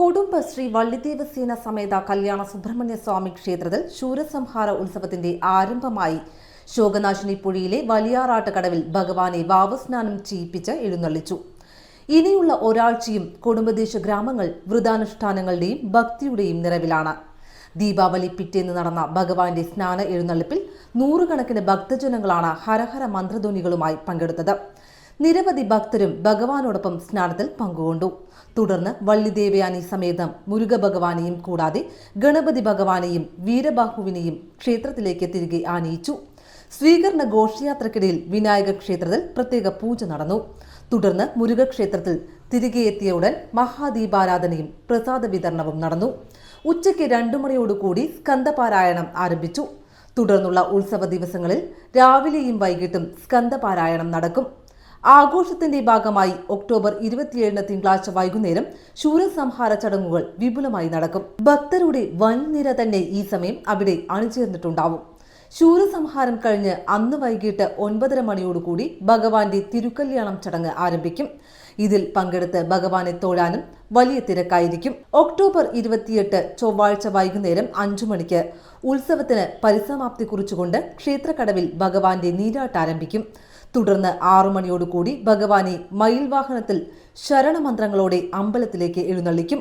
കൊടുമ്പശ്രീ വള്ളിദേവസേന സമേത കല്യാണ സുബ്രഹ്മണ്യ സ്വാമി ക്ഷേത്രത്തിൽ ശൂരസംഹാര ഉത്സവത്തിന്റെ ആരംഭമായി. ശോകനാശിനി പുഴയിലെ വലിയാറാട്ട് കടവിൽ ഭഗവാനെ വാവസ്നാനം ചെയ്യിപ്പിച്ച് എഴുന്നള്ളിച്ചു. ഇനിയുള്ള ഒരാഴ്ചയും കുടുംബദേശ ഗ്രാമങ്ങൾ വ്രതാനുഷ്ഠാനങ്ങളുടെയും ഭക്തിയുടെയും നിറവിലാണ്. ദീപാവലി പിറ്റേന്ന് നടന്ന ഭഗവാന്റെ സ്നാന എഴുന്നള്ളിപ്പിൽ നൂറുകണക്കിന് ഭക്തജനങ്ങളാണ് ഹരഹര മന്ത്രധ്വനികളുമായി പങ്കെടുത്തത്. നിരവധി ഭക്തരും ഭഗവാനോടൊപ്പം സ്നാനത്തിൽ പങ്കുകൊണ്ടു. തുടർന്ന് വള്ളിദേവയാനി സമേതം മുരുക ഭഗവാനെയും കൂടാതെ ഗണപതി ഭഗവാനെയും വീരബാഹുവിനെയും ക്ഷേത്രത്തിലേക്ക് തിരികെ ആനയിച്ചു. സ്വീകരണ ഘോഷയാത്രക്കിടയിൽ വിനായക ക്ഷേത്രത്തിൽ പ്രത്യേക പൂജ നടന്നു. തുടർന്ന് മുരുകക്ഷേത്രത്തിൽ തിരികെ എത്തിയ ഉടൻ മഹാദീപാരാധനയും പ്രസാദ വിതരണവും നടന്നു. ഉച്ചയ്ക്ക് രണ്ടു മണിയോടുകൂടി സ്കന്ദപാരായണം ആരംഭിച്ചു. തുടർന്നുള്ള ഉത്സവ ദിവസങ്ങളിൽ രാവിലെയും വൈകിട്ടും സ്കന്ദപാരായണം നടക്കും. ആഘോഷത്തിന്റെ ഭാഗമായി ഒക്ടോബർ ഇരുപത്തിയേഴിന് തിങ്കളാഴ്ച വൈകുന്നേരം ശൂരസംഹാര ചടങ്ങുകൾ വിപുലമായി നടക്കും. ഭക്തരുടെ വൻനിര തന്നെ ഈ സമയം അവിടെ അണിചേർന്നിട്ടുണ്ടാവും. ശൂരസംഹാരം കഴിഞ്ഞ് അന്ന് വൈകിട്ട് ഒൻപതര മണിയോടുകൂടി ഭഗവാന്റെ തിരുക്കല്യാണം ചടങ്ങ് ആരംഭിക്കും. ഇതിൽ പങ്കെടുത്ത് ഭഗവാനെ തൊഴാനും വലിയ തിരക്കായിരിക്കും. ഒക്ടോബർ ഇരുപത്തിയെട്ട് ചൊവ്വാഴ്ച വൈകുന്നേരം അഞ്ചു മണിക്ക് ഉത്സവത്തിന് പരിസമാപ്തി കുറിച്ചുകൊണ്ട് ക്ഷേത്രക്കടവിൽ ഭഗവാന്റെ നീരാട്ട് ആരംഭിക്കും. തുടർന്ന് ആറു മണിയോടുകൂടി ഭഗവാനെ മയിൽ വാഹനത്തിൽ ശരണമന്ത്രങ്ങളോടെ അമ്പലത്തിലേക്ക് എഴുന്നള്ളിക്കും.